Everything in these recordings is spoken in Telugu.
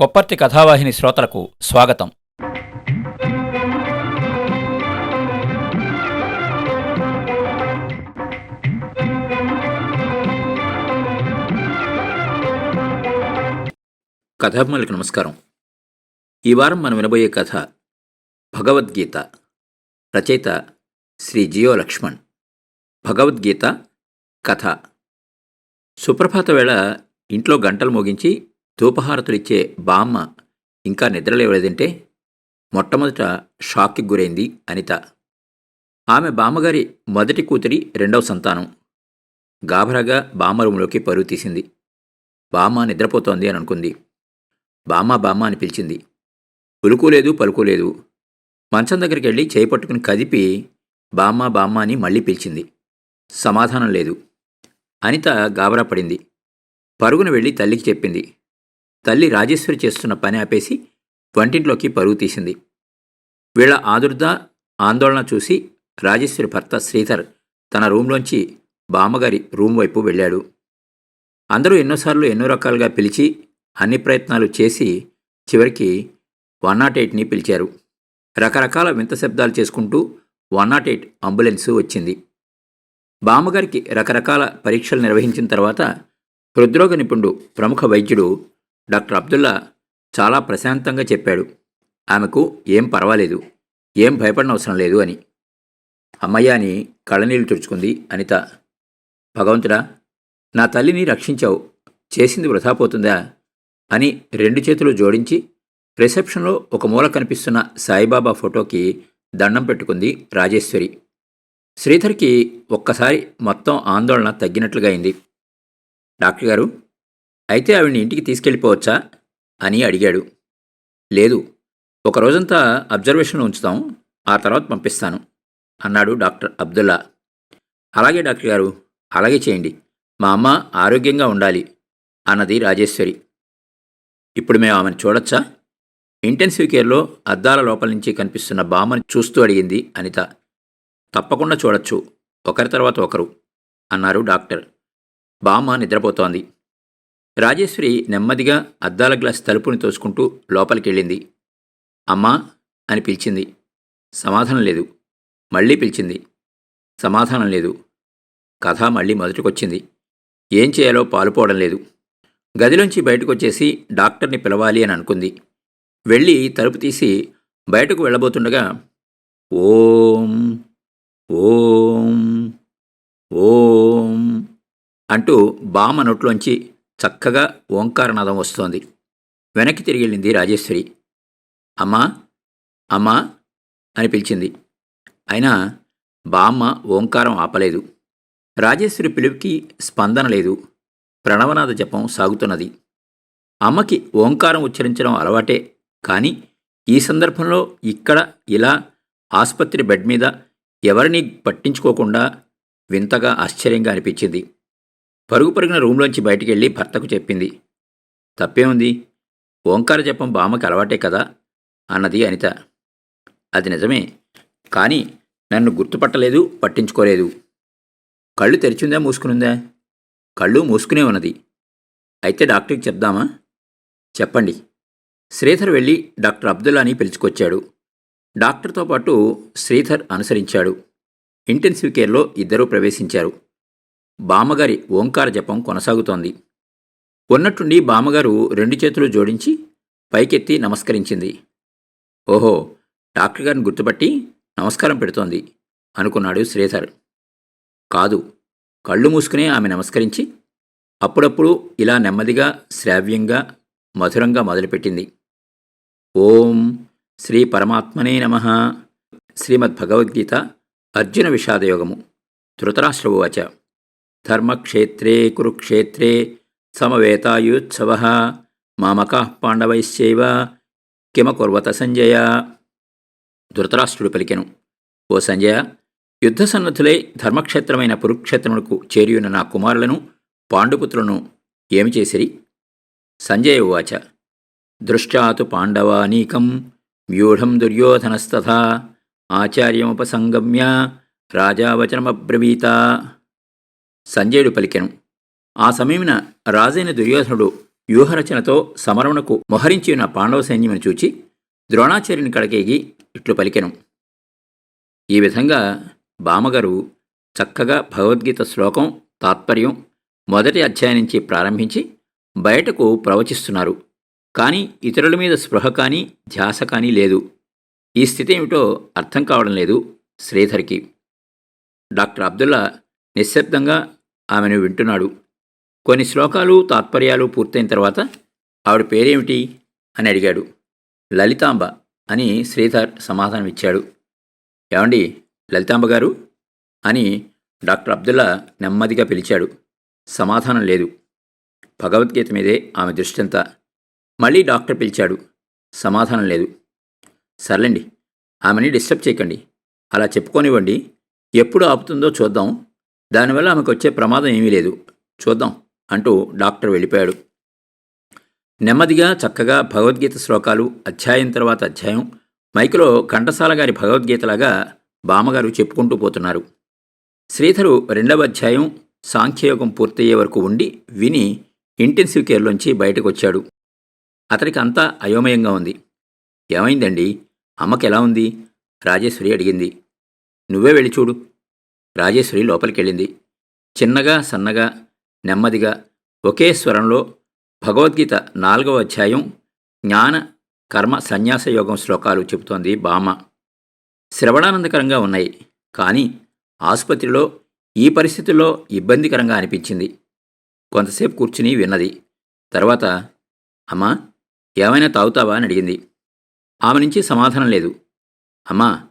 కొప్పర్తి కథావాహిని శ్రోతలకు స్వాగతం. కథాభిమానులకు నమస్కారం. ఈ వారం మనం వినబోయే కథ భగవద్గీత రచయిత శ్రీ జియో లక్ష్మణ్. భగవద్గీత కథ. సుప్రభాత వేళ ఇంట్లో గంటలు మోగించి ధూపహారతులిచ్చే బామ్మ ఇంకా నిద్రలేవలేదంటే మొట్టమొదట షాక్కి గురైంది అనిత. ఆమె బామ్మగారి మొదటి కూతురి రెండవ సంతానం. గాభరాగా బామ్మ రూమ్లోకి పరుగు తీసింది. బామ్మ నిద్రపోతోంది అని అనుకుంది. బామ్మ బామ్మ అని పిలిచింది. ఉలుకోలేదు పలుకోలేదు మంచం దగ్గరికి వెళ్ళి చేయి పట్టుకుని కదిపి బామ్మ బామ్మ అని మళ్ళీ పిలిచింది. సమాధానం లేదు. అనిత గాబరా పడింది. పరుగున వెళ్ళి తల్లికి చెప్పింది. తల్లి రాజేశ్వరి చేస్తున్న పని ఆపేసి వంటింట్లోకి పరుగు తీసింది. వీళ్ళ ఆదుర్ద ఆందోళన చూసి రాజేశ్వరి భర్త శ్రీధర్ తన రూంలోంచి బామ్మగారి రూమ్ వైపు వెళ్ళాడు. అందరూ ఎన్నోసార్లు ఎన్నో రకాలుగా పిలిచి అన్ని ప్రయత్నాలు చేసి చివరికి వన్ నాట్ ఎయిట్ని పిలిచారు. రకరకాల వింత శబ్దాలు చేసుకుంటూ వన్ నాట్ ఎయిట్ అంబులెన్సు వచ్చింది. బామ్మగారికి రకరకాల పరీక్షలు నిర్వహించిన తర్వాత హృద్రోగ నిపుణుడు ప్రముఖ వైద్యుడు డాక్టర్ అబ్దుల్లా చాలా ప్రశాంతంగా చెప్పాడు. ఆమెకు ఏం పర్వాలేదు ఏం భయపడనవసరం లేదు అని. అమ్మయ్య అని కళ్ళనీళ్ళు తుడుచుకుంది అనిత. భగవంతుడా నా తల్లిని రక్షించావు చేసింది వృధా పోతుందా అని రెండు చేతులు జోడించి రిసెప్షన్లో ఒక మూల కనిపిస్తున్న సాయిబాబా ఫోటోకి దండం పెట్టుకుంది రాజేశ్వరి. శ్రీధర్కి ఒక్కసారి మొత్తం ఆందోళన తగ్గినట్లుగా అయింది. డాక్టర్ గారు అయితే ఆవిడ్ని ఇంటికి తీసుకెళ్ళిపోవచ్చా? అని అడిగాడు. లేదు ఒక రోజంతా అబ్జర్వేషన్లో ఉంచుతాం ఆ తర్వాత పంపిస్తాను అన్నాడు డాక్టర్ అబ్దుల్లా. అలాగే డాక్టర్ గారు అలాగే చేయండి మా అమ్మ ఆరోగ్యంగా ఉండాలి అన్నది రాజేశ్వరి. ఇప్పుడు మేము ఆమెను చూడొచ్చా? ఇంటెన్సివ్ కేర్లో అద్దాల లోపల నుంచి కనిపిస్తున్న బామ్మని చూస్తూ అడిగింది అనిత. తప్పకుండా చూడొచ్చు ఒకరి తర్వాత ఒకరు అన్నారు డాక్టర్. బామ్మ నిద్రపోతోంది. రాజేశ్వరి నెమ్మదిగా అద్దాల గ్లాస్ తలుపుని తోసుకుంటూ లోపలికి వెళ్ళింది అమ్మా అని పిలిచింది. సమాధానం లేదు. మళ్ళీ పిలిచింది. సమాధానం లేదు. కథ మళ్ళీ మొదటికొచ్చింది. ఏం చేయాలో పాలుపోవడం లేదు. గదిలోంచి బయటకొచ్చేసి డాక్టర్ని పిలవాలి అని అనుకుంది. వెళ్ళి తలుపు తీసి బయటకు వెళ్ళబోతుండగా ఓం ఓం ఓం అంటూ బామ నోట్లోంచి చక్కగా ఓంకారనాదం వస్తోంది. వెనక్కి తిరిగి వెళ్ళింది రాజేశ్వరి. అమ్మా అమ్మా అని పిలిచింది. అయినా బామ్మ ఓంకారం ఆపలేదు. రాజేశ్వరి పిలుపుకి స్పందన లేదు. ప్రణవనాథ జపం సాగుతున్నది. అమ్మకి ఓంకారం ఉచ్చరించడం అలవాటే. కానీ ఈ సందర్భంలో ఇక్కడ ఇలా ఆసుపత్రి బెడ్ మీద ఎవరిని పట్టించుకోకుండా వింతగా ఆశ్చర్యంగా అనిపించింది. పరుగు పరుగున రూమ్లోంచి బయటికి వెళ్ళి భర్తకు చెప్పింది. తప్పేముంది? ఓంకార జపం బామకి అలవాటే కదా? అన్నది అనిత. అది నిజమే కానీ నన్ను గుర్తుపట్టలేదు పట్టించుకోలేదు. కళ్ళు తెరిచిందా మూసుకునుందా? కళ్ళు మూసుకునే ఉన్నది. అయితే డాక్టర్కి చెప్దామా? చెప్పండి. శ్రీధర్ వెళ్ళి డాక్టర్ అబ్దుల్లాని పిలుచుకొచ్చాడు. డాక్టర్తో పాటు శ్రీధర్ అనుసరించాడు. ఇంటెన్సివ్ కేర్లో ఇద్దరూ ప్రవేశించారు. బామ్మగారి ఓంకార జపం కొనసాగుతోంది. ఉన్నట్టుండి బామ్మగారు రెండు చేతులు జోడించి పైకెత్తి నమస్కరించింది. ఓహో డాక్టర్ గారిని గుర్తుపట్టి నమస్కారం పెడుతోంది అనుకున్నాడు శ్రీధర్. కాదు కళ్ళు మూసుకునే ఆమె నమస్కరించి అప్పుడప్పుడు ఇలా నెమ్మదిగా శ్రావ్యంగా మధురంగా మొదలుపెట్టింది. ఓం శ్రీ పరమాత్మనే నమ. శ్రీమద్భగవద్గీత అర్జున విషాదయోగము. ధృతరాష్ట్రవచ ధర్మక్షేత్రే కురుక్షేత్రే సమవేతాయుత్సవ మామకా పాండవైశ్చైవ కిమకుర్వత సంజయ ధృతరాష్ట్రుడు పలికెను ఓ సంజయ యుద్ధ సన్నద్ధులై ధర్మక్షేత్రమైన కురుక్షేత్రములకు చేరియున్న నా కుమారులను పాండుపుత్రులను ఏమి చేసిరి? సంజయ ఉవాచ దృష్టాతు పాండవానీకం వ్యూఢం దుర్యోధనస్తథా ఆచార్యముపసంగమ్య రాజావచనమబ్రవీత. సంజయుడు పలికెను. ఆ సమయమున రాజైన దుర్యోధనుడు వ్యూహరచనతో సమరమునకు మొహరించి ఉన్న పాండవ సైన్యమును చూచి ద్రోణాచార్యుని కడకేగి ఇట్లు పలికెను. ఈ విధంగా బామగారు చక్కగా భగవద్గీత శ్లోకం తాత్పర్యం మొదటి అధ్యాయం ప్రారంభించి బయటకు ప్రవచిస్తున్నారు. కానీ ఇతరుల మీద స్పృహ కానీ ధ్యాస కానీ లేదు. ఈ స్థితి ఏమిటో అర్థం కావడం లేదు శ్రీధర్కి. డాక్టర్ అబ్దుల్లా నిశ్శబ్దంగా ఆమెను వింటున్నాడు. కొన్ని శ్లోకాలు తాత్పర్యాలు పూర్తయిన తర్వాత ఆవిడ పేరేమిటి అని అడిగాడు. లలితాంబ అని శ్రీధర్ సమాధానం ఇచ్చాడు. ఏమండి లలితాంబ గారు అని డాక్టర్ అబ్దుల్లా నెమ్మదిగా పిలిచాడు. సమాధానం లేదు. భగవద్గీత మీదే ఆమె దృష్టంతా. మళ్ళీ డాక్టర్ పిలిచాడు. సమాధానం లేదు. సర్లేండి ఆమెని డిస్టర్బ్ చేయకండి. అలా చెప్పుకోనివ్వండి. ఎప్పుడు ఆపుతుందో చూద్దాం. దానివల్ల ఆమెకు వచ్చే ప్రమాదం ఏమీ లేదు. చూద్దాం అంటూ డాక్టర్ వెళ్ళిపోయాడు. నెమ్మదిగా చక్కగా భగవద్గీత శ్లోకాలు అధ్యాయం తర్వాత అధ్యాయం మైకులో ఘంటసాల గారి భగవద్గీతలాగా బామ్మగారు చెప్పుకుంటూ పోతున్నారు. శ్రీధరు రెండవ అధ్యాయం సాంఖ్యయోగం పూర్తయ్యే వరకు ఉండి విని ఇంటెన్సివ్ కేర్లోంచి బయటకు వచ్చాడు అతనికి అంతా అయోమయంగా ఉంది. ఏమైందండి? అమ్మకి ఎలా ఉంది? రాజేశ్వరి అడిగింది. నువ్వే వెళ్ళి చూడు. రాజేశ్వరి లోపలికెళ్ళింది. చిన్నగా సన్నగా నెమ్మదిగా ఒకే స్వరంలో భగవద్గీత నాలుగవ అధ్యాయం జ్ఞాన కర్మ సన్యాస యోగం శ్లోకాలు చెబుతోంది బామ శ్రవణానందకరంగా ఉన్నాయి కానీ ఆసుపత్రిలో ఈ పరిస్థితుల్లో ఇబ్బందికరంగా అనిపించింది. కొంతసేపు కూర్చుని విన్నది. తర్వాత అమ్మా ఏమైనా తాగుతావా అని అడిగింది. ఆమె నుంచి సమాధానం లేదు. అమ్మా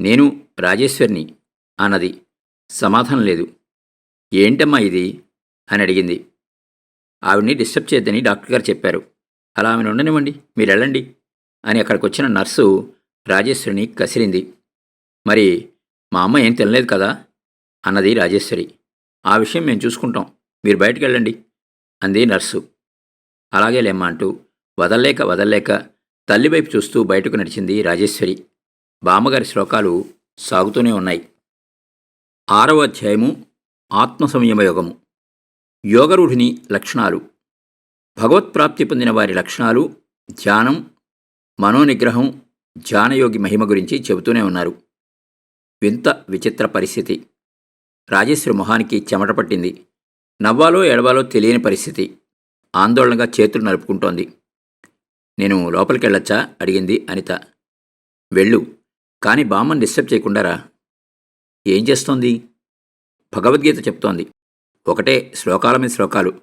నేను రాజేశ్వరిని అన్నది. సమాధానం లేదు. ఏంటమ్మా ఇది? అని అడిగింది. ఆవిడ్ని డిస్టర్బ్ చేయొద్దని డాక్టర్ గారు చెప్పారు. అలా ఆమెను ఉండనివ్వండి మీరు వెళ్ళండి అని అక్కడికి వచ్చిన నర్సు రాజేశ్వరిని కసిరింది మరి మా అమ్మ ఏం తినలేదు కదా? అన్నది రాజేశ్వరి. ఆ విషయం మేము చూసుకుంటాం. మీరు బయటికి వెళ్ళండి అంది నర్సు. అలాగే లేమ్మా అంటూ వదల్లేక వదల్లేక తల్లి వైపు చూస్తూ బయటకు నడిచింది రాజేశ్వరి. బామ్మగారి శ్లోకాలు సాగుతూనే ఉన్నాయి. ఆరవ అధ్యాయము ఆత్మ సంయమ యోగము యోగరూఢిని లక్షణాలు. భగవత్ప్రాప్తి పొందిన వారి లక్షణాలు ధ్యానం మనోనిగ్రహం ధ్యానయోగి మహిమ గురించి చెబుతూనే ఉన్నారు. వింత విచిత్ర పరిస్థితి. రాజేశ్వరి మొహానికి చెమట పట్టింది. నవ్వాలో ఎడవాలో తెలియని పరిస్థితి. ఆందోళనగా చేతులు నలుపుకుంటోంది. నేను లోపలికెళ్ళొచ్చా? అడిగింది అనిత. వెళ్ళు. కానీ బామ్మను డిస్టర్బ్ చేయకుండా రా. ఏం చేస్తోంది? భగవద్గీత చెప్తోంది. ఒకటే శ్లోకాల మీద శ్లోకాలు.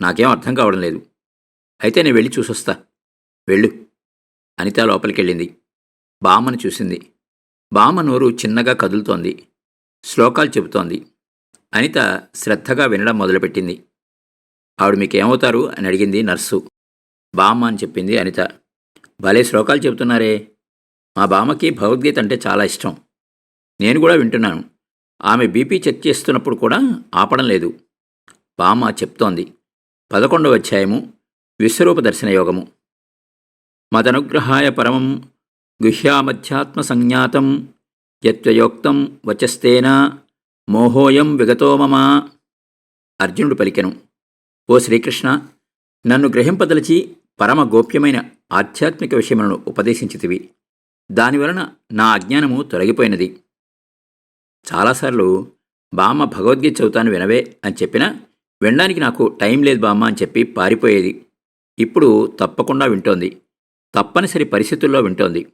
నాకేం అర్థం కావడం లేదు. అయితే నేను వెళ్ళి చూసొస్తా. వెళ్ళు. అనిత లోపలికెళ్ళింది. బామ్మని చూసింది. బామ్మ నోరు చిన్నగా కదులుతోంది. శ్లోకాలు చెబుతోంది. అనిత శ్రద్ధగా వినడం మొదలుపెట్టింది. ఆవిడ మీకేమవుతారు? అని అడిగింది నర్సు. బామ్మ అని చెప్పింది అనిత. భలే శ్లోకాలు చెబుతున్నారే. మా బామ్మకి భగవద్గీత అంటే చాలా ఇష్టం. నేను కూడా వింటున్నాను. ఆమె బీపీ చెక్ చేస్తున్నప్పుడు కూడా ఆపడం లేదు. బామ్మ చెప్తోంది. పదకొండవ అధ్యాయము విశ్వరూప దర్శన యోగము. మదనుగ్రహాయ పరమం గుహ్యామధ్యాత్మ సంజ్ఞాతం యత్వయోక్తం వచస్తేన మోహోయం విగతో మమ అర్జునుడు పలికెను. ఓ శ్రీకృష్ణ నన్ను గ్రహింపదలిచి పరమ గోప్యమైన ఆధ్యాత్మిక విషయములను ఉపదేశించితివి. దానివలన నా అజ్ఞానము తొలగిపోయినది. చాలాసార్లు బామ్మ భగవద్గీత చదువుతాను వినవే అని చెప్పినా వినడానికి నాకు టైం లేదు బామ్మ అని చెప్పి పారిపోయేది. ఇప్పుడు తప్పకుండా వింటోంది. తప్పనిసరి పరిస్థితుల్లో వింటోంది.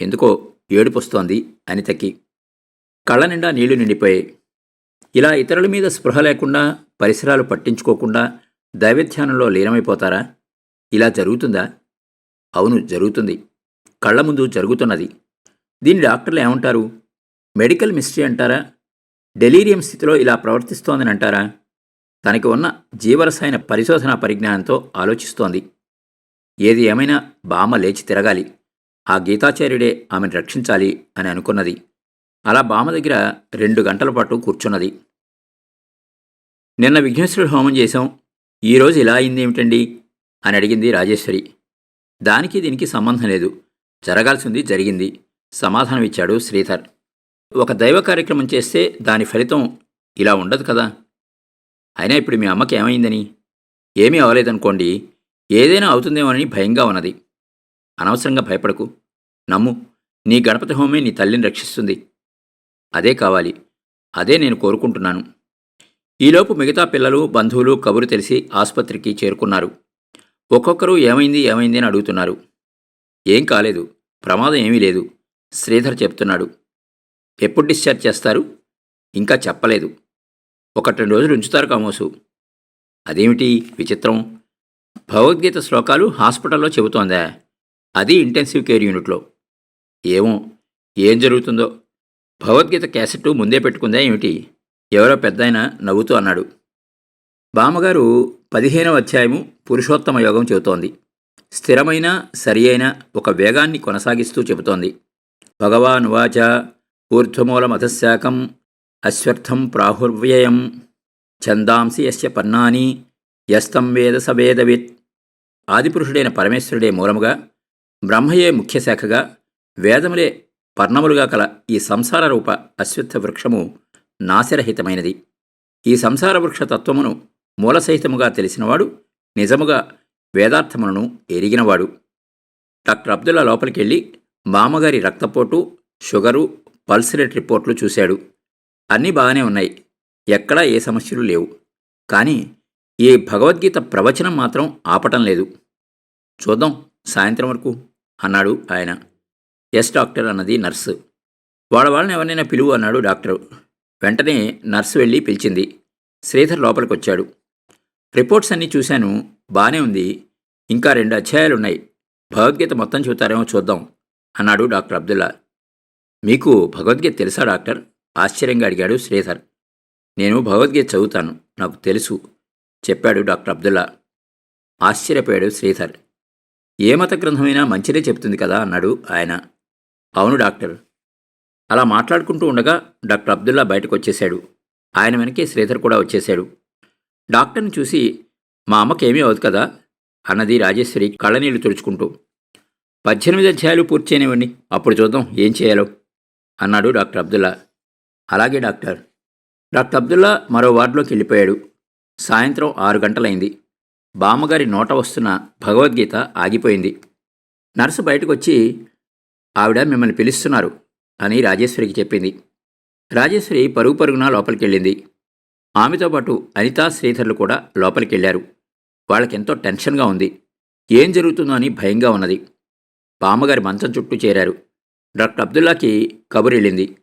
ఎందుకో ఏడుపొస్తోంది అనితకి. కళ్ళ నిండా నీళ్ళు నిండిపోయాయి. ఇలా ఇతరుల మీద స్పృహ లేకుండా పరిసరాలు పట్టించుకోకుండా దైవధ్యానంలో లీనమైపోతారా? ఇలా జరుగుతుందా? అవును జరుగుతుంది. కళ్ళ ముందు జరుగుతున్నది. దీని డాక్టర్లు ఏమంటారు? మెడికల్ మిస్టరీ అంటారా? డెలీరియం స్థితిలో ఇలా ప్రవర్తిస్తోందని అంటారా? తనకి ఉన్న జీవరసాయన పరిశోధన పరిజ్ఞానంతో ఆలోచిస్తోంది. ఏది ఏమైనా బామ్మ లేచి తిరగాలి. ఆ గీతాచార్యుడే ఆమెను రక్షించాలి అని అనుకున్నది. అలా బామ్మ దగ్గర రెండు గంటల పాటు కూర్చున్నది. నిన్న విఘ్నేశ్వరుడు హోమం చేశాం. ఈరోజు ఇలా అయింది ఏమిటండి అని అడిగింది రాజేశ్వరి. దానికి దీనికి సంబంధం లేదు. జరగాల్సింది జరిగింది. సమాధానం ఇచ్చాడు శ్రీధర్. ఒక దైవ కార్యక్రమం చేస్తే దాని ఫలితం ఇలా ఉండదు కదా. అయినా ఇప్పుడు మీ అమ్మకి ఏమైందని? ఏమీ అవ్వలేదనుకోండి ఏదైనా అవుతుందేమోనని భయంగా ఉన్నది. అనవసరంగా భయపడకు. నమ్ము నీ గణపతి హోమే నీ తల్లిని రక్షిస్తుంది. అదే కావాలి. అదే నేను కోరుకుంటున్నాను. ఈలోపు మిగతా పిల్లలు బంధువులు కబురు తెలిసి ఆసుపత్రికి చేరుకున్నారు. ఒక్కొక్కరు ఏమైంది ఏమైంది అని అడుగుతున్నారు. ఏం కాలేదు. ప్రమాదం ఏమీ లేదు. శ్రీధర్ చెప్తున్నాడు. ఎప్పుడు డిశ్చార్జ్ చేస్తారు? ఇంకా చెప్పలేదు. ఒకటి రెండు రోజులు ఉంచుతారు కామోసు. అదేమిటి విచిత్రం? భగవద్గీత శ్లోకాలు హాస్పిటల్లో చెబుతోందా? అది ఇంటెన్సివ్ కేర్ యూనిట్లో. ఏమో ఏం జరుగుతుందో? భగవద్గీత క్యాసెట్ ముందే పెట్టుకుందా ఏమిటి? ఎవరో పెద్దాయన నవ్వుతూ అన్నాడు. బామ్మగారు పదిహేనవ అధ్యాయము పురుషోత్తమ యోగం చెబుతోంది. స్థిరమైన సరి అయిన ఒక వేగాన్ని కొనసాగిస్తూ చెబుతోంది. భగవాన్ వాచ ఊర్ధ్వమూలమధశాకం అశ్వర్థం ప్రాహుర్వ్యయం ఛందాంసి యస్య పన్నాని యస్తం వేద సవేదవిత్ ఆదిపురుషుడైన పరమేశ్వరుడే మూలముగా బ్రహ్మయే ముఖ్య శాఖగా వేదములే పర్ణములుగా కల ఈ సంసార రూప అశ్వత్థ వృక్షము నాశరహితమైనది. ఈ సంసార వృక్ష తత్వమును మూలసహితముగా తెలిసినవాడు నిజముగా వేదార్థములను ఎరిగినవాడు. డాక్టర్ అబ్దుల్లా లోపలికెళ్ళి మామగారి రక్తపోటు షుగరు పల్స్ రేట్ రిపోర్ట్లు చూశాడు. అన్నీ బాగానే ఉన్నాయి. ఎక్కడా ఏ సమస్యలు లేవు. కానీ ఈ భగవద్గీత ప్రవచనం మాత్రం ఆపటం లేదు. చూద్దాం సాయంత్రం వరకు అన్నాడు ఆయన. ఎస్ డాక్టర్ అన్నది నర్సు. వాళ్ళ వాళ్ళని ఎవరినైనా పిలువు అన్నాడు డాక్టర్. వెంటనే నర్సు వెళ్ళి పిలిచింది. శ్రీధర్ లోపలికి వచ్చాడు రిపోర్ట్స్ అన్నీ చూశాను. బానే ఉంది. ఇంకా రెండు అధ్యాయాలున్నాయి. భగవద్గీత మొత్తం చూతారేమో చూద్దాం అన్నాడు డాక్టర్ అబ్దుల్లా. మీకు భగవద్గీత తెలుసా డాక్టర్? ఆశ్చర్యంగా అడిగాడు శ్రీధర్. నేను భగవద్గీత చదువుతాను నాకు తెలుసు చెప్పాడు డాక్టర్ అబ్దుల్లా. ఆశ్చర్యపోయాడు శ్రీధర్. ఏ మత గ్రంథమైనా మంచిదే చెప్తుంది కదా అన్నాడు ఆయన. అవును డాక్టర్. అలా మాట్లాడుకుంటూ ఉండగా డాక్టర్ అబ్దుల్లా బయటకు వచ్చేశాడు ఆయన వెనకే శ్రీధర్ కూడా వచ్చేశాడు. డాక్టర్ని చూసి మా అమ్మకేమీ అవదు కదా అన్నది రాజేశ్వరి కళ్ళనీళ్ళు తుడుచుకుంటూ. పద్దెనిమిది అధ్యాయాలు పూర్తి చేయనివ్వండి అప్పుడు చూద్దాం ఏం చేయాలో. అన్నాడు డాక్టర్ అబ్దుల్లా. అలాగే డాక్టర్. డాక్టర్ అబ్దుల్లా మరో వార్డులోకి వెళ్ళిపోయాడు. సాయంత్రం ఆరు గంటలైంది. బామ్మగారి నోట వస్తున్న భగవద్గీత ఆగిపోయింది. నర్సు బయటకు వచ్చి ఆవిడ మిమ్మల్ని పిలుస్తున్నారు అని రాజేశ్వరికి చెప్పింది. రాజేశ్వరి పరుగు పరుగున లోపలికెళ్ళింది. ఆమెతో పాటు అనితా శ్రీధర్లు కూడా లోపలికెళ్ళారు వాళ్ళకెంతో టెన్షన్గా ఉంది. ఏం జరుగుతుందో అని భయంగా ఉన్నది. బామ్మగారి మంచం చుట్టూ చేరారు. డాక్టర్ అబ్దుల్లాకి కబురెళ్ళింది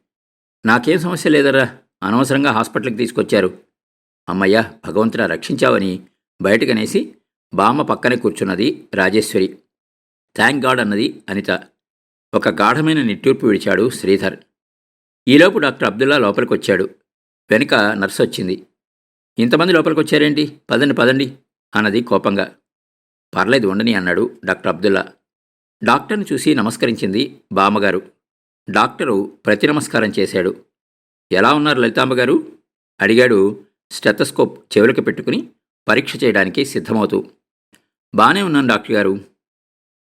నాకేం సమస్య లేదరా అనవసరంగా హాస్పిటల్కి తీసుకొచ్చారు. అమ్మయ్య భగవంతుడా రక్షించావని బయటకనేసి బామ్మ పక్కనే కూర్చున్నది రాజేశ్వరి. థ్యాంక్ గాడ్ అన్నది అనిత. ఒక గాఢమైన నిట్టూర్పు విడిచాడు శ్రీధర్. ఈలోపు డాక్టర్ అబ్దుల్లా లోపలికి వచ్చాడు వెనుక నర్సు వచ్చింది. ఇంతమంది లోపలికి వచ్చారేంటి పదండి పదండి అన్నది కోపంగా. పర్లేదు ఉండని అన్నాడు డాక్టర్ అబ్దుల్లా. డాక్టర్ని చూసి నమస్కరించింది బామ్మగారు. డాక్టరు ప్రతి నమస్కారం చేశాడు. ఎలా ఉన్నారు లలితాంబగారు? అడిగాడు స్టెతస్కోప్ చెవులకు పెట్టుకుని పరీక్ష చేయడానికి సిద్ధమవుతూ. బాగానే ఉన్నాను డాక్టర్ గారు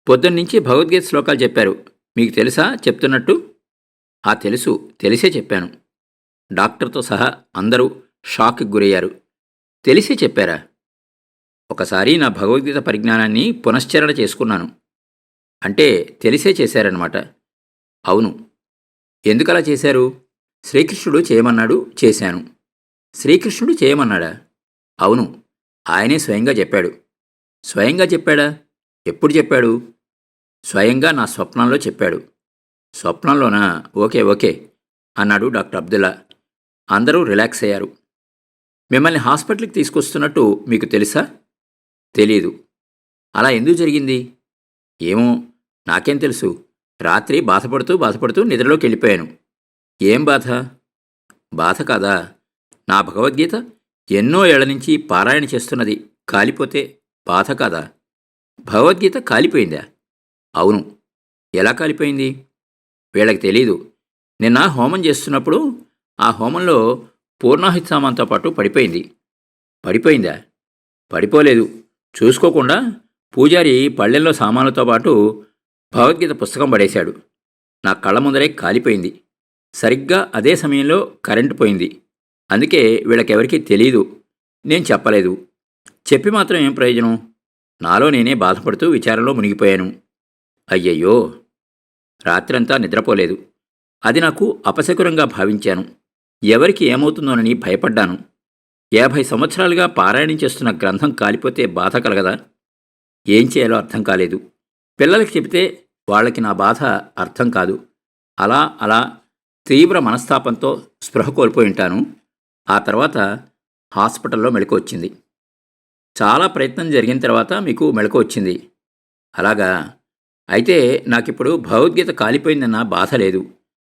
పొద్దున్నుంచి భగవద్గీత శ్లోకాలు చెప్పారు. మీకు తెలుసా చెప్తున్నట్టు? ఆ తెలుసు. తెలిసే చెప్పాను. డాక్టర్తో సహా అందరూ షాక్కి గురయ్యారు. తెలిసే చెప్పారా? ఒకసారి నా భగవద్గీత పరిజ్ఞానాన్ని పునశ్చరణ చేసుకున్నాను. అంటే తెలిసే చేశారనమాట అవును. ఎందుకలా చేశారు? శ్రీకృష్ణుడు చేయమన్నాడు చేశాను. శ్రీకృష్ణుడు చేయమన్నాడా? అవును. ఆయనే స్వయంగా చెప్పాడు. స్వయంగా చెప్పాడా? ఎప్పుడు చెప్పాడు? స్వయంగా నా స్వప్నంలో చెప్పాడు. స్వప్నంలోనా? ఓకే ఓకే అన్నాడు డాక్టర్ అబ్దుల్లా. అందరూ రిలాక్స్ అయ్యారు. మిమ్మల్ని హాస్పిటల్కి తీసుకొస్తున్నట్టు మీకు తెలుసా? తెలీదు. అలా ఎందుకు జరిగింది? ఏమో నాకేం తెలుసు. రాత్రి బాధపడుతూ బాధపడుతూ నిద్రలోకి వెళ్ళిపోయాను. ఏం బాధ? బాధ కాదా? నా భగవద్గీత ఎన్నో ఏళ్ళ నుంచి పారాయణ చేస్తున్నది. కాలిపోతే బాధ కాదా? భగవద్గీత కాలిపోయిందా? అవును. ఎలా కాలిపోయింది? వీళ్ళకి తెలీదు. నిన్న హోమం చేస్తున్నప్పుడు ఆ హోమంలో పూర్ణాహిత సామాన్తో పాటు పడిపోయింది. పడిపోయిందా? పడిపోలేదు. చూసుకోకుండా పూజారి పళ్ళెల్లో సామాన్లతో పాటు భగవద్గీత పుస్తకం పడేశాడు. నా కళ్ళ ముందరే కాలిపోయింది. సరిగ్గా అదే సమయంలో కరెంటు పోయింది. అందుకే వీళ్ళకెవరికీ తెలియదు నేను చెప్పలేదు. చెప్పి మాత్రం ఏం ప్రయోజనం? నాలో నేనే బాధపడుతూ విచారంలో మునిగిపోయాను. అయ్యయ్యో! రాత్రంతా నిద్రపోలేదు. అది నాకు అపశకురంగా భావించాను. ఎవరికి ఏమవుతుందోనని భయపడ్డాను. యాభై సంవత్సరాలుగా పారాయణం చేస్తున్న గ్రంథం కాలిపోతే బాధ కలగదా? ఏం చేయాలో అర్థం కాలేదు. పిల్లలకి చెబితే వాళ్ళకి నా బాధ అర్థం కాదు. అలా అలా తీవ్ర మనస్తాపంతో స్పృహ కోల్పోయి ఉంటాను. ఆ తర్వాత హాస్పిటల్లో మెలకు వచ్చింది. చాలా ప్రయత్నం జరిగిన తర్వాత మీకు మెలకు వచ్చింది. అలాగా? అయితే నాకిప్పుడు భగవద్గీత కాలిపోయిందన్న బాధ లేదు.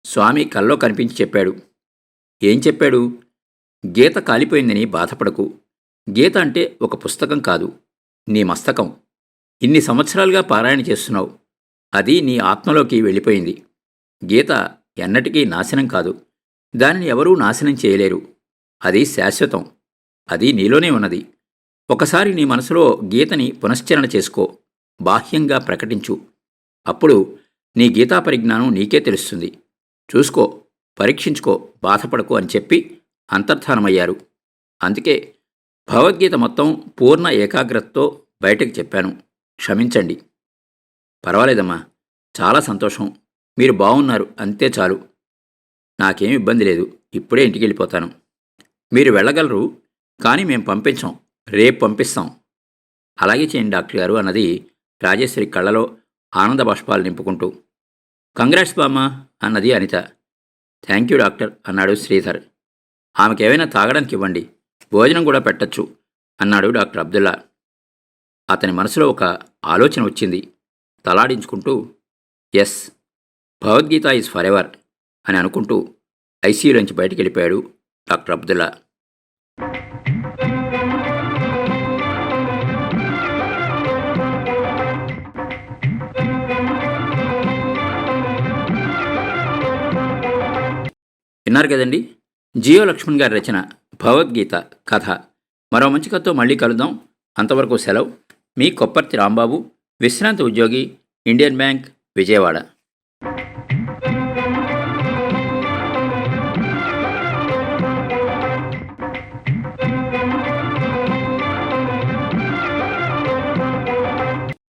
స్వామి కల్లో కనిపించి చెప్పాడు. ఏం చెప్పాడు? గీత కాలిపోయిందని బాధపడకు. గీత అంటే ఒక పుస్తకం కాదు. నీ మస్తకం. ఇన్ని సంవత్సరాలుగా పారాయణ చేస్తున్నావు. అది నీ ఆత్మలోకి వెళ్ళిపోయింది. గీత ఎన్నటికీ నాశనం కాదు. దానిని ఎవరూ నాశనం చేయలేరు. అది శాశ్వతం. అది నీలోనే ఉన్నది. ఒకసారి నీ మనసులో గీతని పునశ్చరణ చేసుకో. బాహ్యంగా ప్రకటించు. అప్పుడు నీ గీతా పరిజ్ఞానం నీకే తెలుస్తుంది. చూసుకో పరీక్షించుకో బాధపడకు అని చెప్పి అంతర్ధానమయ్యారు. అందుకే భగవద్గీత మొత్తం పూర్ణ ఏకాగ్రతతో బయటకు చెప్పాను. క్షమించండి. పర్వాలేదమ్మా చాలా సంతోషం. మీరు బాగున్నారు అంతే చాలు. నాకేం ఇబ్బంది లేదు ఇప్పుడే ఇంటికి వెళ్ళిపోతాను. మీరు వెళ్ళగలరు కానీ మేము పంపించాం రేపు పంపిస్తాం. అలాగే చేయండి డాక్టర్ గారు అన్నది రాజేశ్వరి కళ్ళలో ఆనంద బాష్పాలు నింపుకుంటూ. కంగ్రాట్స్ బామ్మ అన్నది అనిత. థ్యాంక్ యూ డాక్టర్ అన్నాడు శ్రీధర్. ఆమెకేమైనా తాగడానికి ఇవ్వండి భోజనం కూడా పెట్టచ్చు అన్నాడు డాక్టర్ అబ్దుల్లా. అతని మనసులో ఒక ఆలోచన వచ్చింది. తలాడించుకుంటూ yes Bhagavad Gita is forever అని అనుకుంటూ ఐసీయూలోంచి బయటికి వెళ్ళిపోయాడు డాక్టర్ అబ్దుల్లా. విన్నారు కదండి? జియో లక్ష్మణ్ గారి రచన భగవద్గీత కథ. మరో మంచి కథతో మళ్ళీ కలుద్దాం. అంతవరకు సెలవు. మీ కొప్పర్తి రాంబాబు విశ్రాంతి ఉద్యోగి ఇండియన్ బ్యాంక్ విజయవాడ.